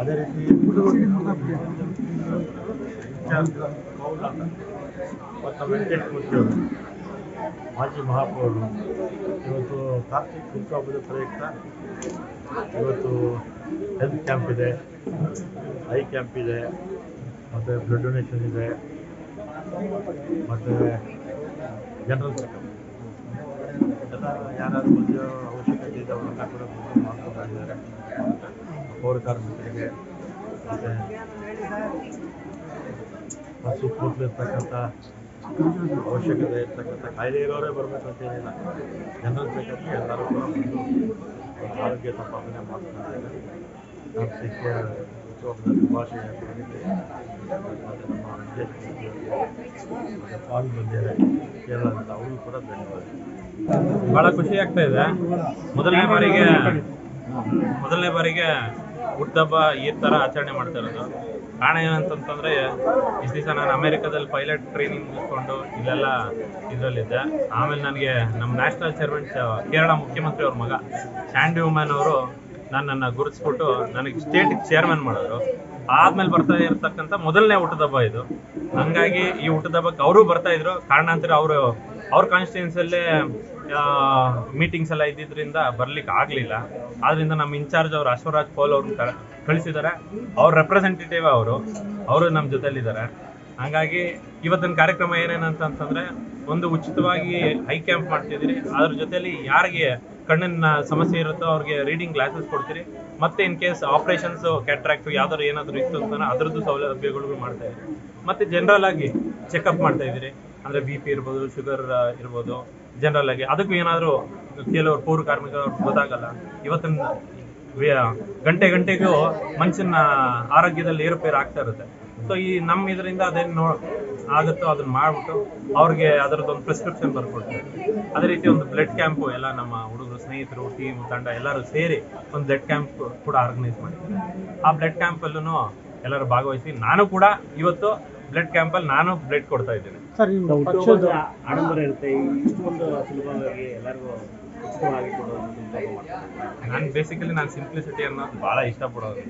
ಅದೇ ರೀತಿ ಮತ್ತು ಮಾಜಿ ಮಹಾಪೌರರು. ಇವತ್ತು ಕಾರ್ತಿಕ್ ಹುಟ್ಟು ಪ್ರಯುಕ್ತ. ಇವತ್ತು ಹೆಲ್ತ್ ಕ್ಯಾಂಪ್ ಇದೆ ಐ ಕ್ಯಾಂಪ್ ಇದೆ, ಮತ್ತು ಬ್ಲಡ್ ಡೊನೇಷನ್ ಇದೆ, ಮತ್ತು ಜನರಲ್ ಚೆಕಪ್ ಎಲ್ಲ ಯಾರಾದರೂ ಅವಶ್ಯಕತೆ ಇದೆ ಅವ್ರನ್ನ ಕೂಡ ಇದ್ದಾರೆ. ಪೌರ ಕಾರ್ಮಿಕರಿಗೆ ಮತ್ತು ಸುತ್ತಮುತ್ತಲಿರ್ತಕ್ಕಂಥ ಅವಶ್ಯಕತೆ ಇರ್ತಕ್ಕಂಥ ಕಾಯಿಲೆ ಇರೋರೇ ಬರಬೇಕು ಅಂತ ಏನಿಲ್ಲ. ಜನರಲ್ ಚೆಕಪ್ಗೆ ಎಲ್ಲರೂ ಕೂಡ ಆರೋಗ್ಯ ತಪಾಸಣೆ ಮಾಡ್ತಾರೆ ನಮ್ಮ ಶುಭಾಶಯ ಕೋರಿಕೆ ಮತ್ತು ನಮ್ಮ ಪಾಲ್ ಬಂದಿದ್ದಾರೆ ಕೂಡ ಧನ್ಯವಾದ. ಬಹಳ ಖುಷಿ ಆಗ್ತಾ ಇದೆ. ಮೊದಲನೇ ಬಾರಿಗೆ ಮೊದಲನೇ ಬಾರಿಗೆ ಹುಟ್ಟಹಬ್ಬ ಈ ತರ ಆಚರಣೆ ಮಾಡ್ತಾ ಇರೋದು. ಕಾರಣ ಏನಂತಂತಂದ್ರೆ ಇಷ್ಟು ದಿವಸ ನಾನು ಅಮೆರಿಕದಲ್ಲಿ ಪೈಲಟ್ ಟ್ರೈನಿಂಗ್ ಮುಗಿಸ್ಕೊಂಡು ಇಲ್ಲೆಲ್ಲ ಇದರಲ್ಲಿದ್ದೆ. ಆಮೇಲೆ ನನಗೆ ನಮ್ಮ ನ್ಯಾಷನಲ್ ಚೇರ್ಮನ್ ಕೇರಳ ಮುಖ್ಯಮಂತ್ರಿ ಅವ್ರ ಮಗ ಸ್ಯಾಂಡಿ ವುಮನ್ ಅವರು ನನ್ನನ್ನು ಗುರುತಿಸ್ಬಿಟ್ಟು ನನಗೆ ಸ್ಟೇಟ್ ಚೇರ್ಮನ್ ಮಾಡಿದ್ರು. ಆದ್ಮೇಲೆ ಬರ್ತಾ ಇರ್ತಕ್ಕಂಥ ಮೊದಲನೇ ಹುಟ್ಟದಬ್ಬ ಇದು. ಹಂಗಾಗಿ ಈ ಹುಟ್ಟದಬ್ಬಕ್ಕೆ ಅವರು ಬರ್ತಾ ಇದ್ರು. ಕಾರಣಾಂತರ ಅವರು, ಅವ್ರ ಕಾನ್ಸ್ಟಿಟ್ಯೂನ್ಸಲ್ಲೇ ಮೀಟಿಂಗ್ಸ್ ಎಲ್ಲ ಇದ್ದಿದ್ರಿಂದ ಬರ್ಲಿಕ್ಕೆ ಆಗಲಿಲ್ಲ. ಆದ್ರಿಂದ ನಮ್ಮ ಇನ್ಚಾರ್ಜ್ ಅವರು ಅಶ್ವರಾಜ್ ಪೋಲ್ ಅವ್ರನ್ನ ಕಳಿಸಿದ್ದಾರೆ. ಅವ್ರ ರೆಪ್ರೆಸೆಂಟೇಟಿವ್ ಅವರು ಅವರು ನಮ್ಮ ಜೊತೆಲಿದ್ದಾರೆ. ಹಾಗಾಗಿ ಇವತ್ತಿನ ಕಾರ್ಯಕ್ರಮ ಏನೇನಂತಂತಂದ್ರೆ, ಒಂದು ಉಚಿತವಾಗಿ ಹೈ ಕ್ಯಾಂಪ್ ಮಾಡ್ತಿದ್ದೀರಿ. ಅದ್ರ ಜೊತೆಲಿ ಯಾರಿಗೆ ಕಣ್ಣಿನ ಸಮಸ್ಯೆ ಇರುತ್ತೋ ಅವ್ರಿಗೆ ರೀಡಿಂಗ್ ಗ್ಲಾಸಸ್ ಕೊಡ್ತೀರಿ. ಮತ್ತೆ ಇನ್ ಕೇಸ್ ಆಪರೇಷನ್ಸ್ ಕ್ಯಾಟ್ರಾಕ್ಟ್ ಯಾವ್ದಾದ್ರು ಏನಾದ್ರು ಇತ್ತು ಅಂತ ಅದ್ರದ್ದು ಸೌಲಭ್ಯಗಳು ಮಾಡ್ತಾ ಇದ್ದೀರಿ. ಮತ್ತೆ ಜನರಲ್ ಆಗಿ ಚೆಕಪ್ ಮಾಡ್ತಾ ಇದ್ದೀರಿ. ಅಂದ್ರೆ ಬಿ ಪಿ ಇರ್ಬೋದು ಶುಗರ್ ಇರ್ಬೋದು ಜನರಲ್ ಆಗಿ. ಅದಕ್ಕೂ ಏನಾದ್ರು ಕೆಲವರು ಪೂರ್ವ ಕಾರ್ಮಿಕರು ಗೊತ್ತಾಗಲ್ಲ. ಇವತ್ತಿನ ಗಂಟೆ ಗಂಟೆಗೂ ಮನುಷ್ಯನ ಆರೋಗ್ಯದಲ್ಲಿ ಏರುಪೇರು ಆಗ್ತಾ ಇರುತ್ತೆ. ಸೊ ಈ ನಮ್ಮ ಇದರಿಂದ ಅದೇನು ನೋ ಆಗುತ್ತೋ ಅದನ್ನ ಮಾಡ್ಬಿಟ್ಟು ಅವ್ರಿಗೆ ಅದರದ್ದು ಒಂದು ಪ್ರಿಸ್ಕ್ರಿಪ್ಷನ್ ಬರ್ಕೊಡ್ತೀವಿ. ಅದೇ ರೀತಿ ಒಂದು ಬ್ಲಡ್ ಕ್ಯಾಂಪು ಎಲ್ಲ ನಮ್ಮ ಹುಡುಗರು ಸ್ನೇಹಿತರು ಟೀಮ್ ತಂಡ ಎಲ್ಲರೂ ಸೇರಿ ಒಂದು ಬ್ಲಡ್ ಕ್ಯಾಂಪ್ ಕೂಡ ಆರ್ಗನೈಸ್ ಮಾಡಿದ್ದೀವಿ ಆ ಬ್ಲಡ್ ಕ್ಯಾಂಪಲ್ಲೂ ಎಲ್ಲರೂ ಭಾಗವಹಿಸಿ ನಾನು ಕೂಡ ಇವತ್ತು ಬ್ಲಡ್ ಕ್ಯಾಂಪಲ್ಲಿ ನಾನು ಬ್ಲಡ್ ಕೊಡ್ತಾ ಇದ್ದೀನಿ. ಆಡಂಬರ ಇರುತ್ತೆ. ಇಷ್ಟೊಂದು ಸುಲಭವಾಗಿ ಎಲ್ಲರಿಗೂ ನಾನು ಬೇಸಿಕಲಿ ನಾನು ಸಿಂಪ್ಲಿಸಿಟಿ ಅನ್ನೋದು ಭಾಳ ಇಷ್ಟಪಡೋದು.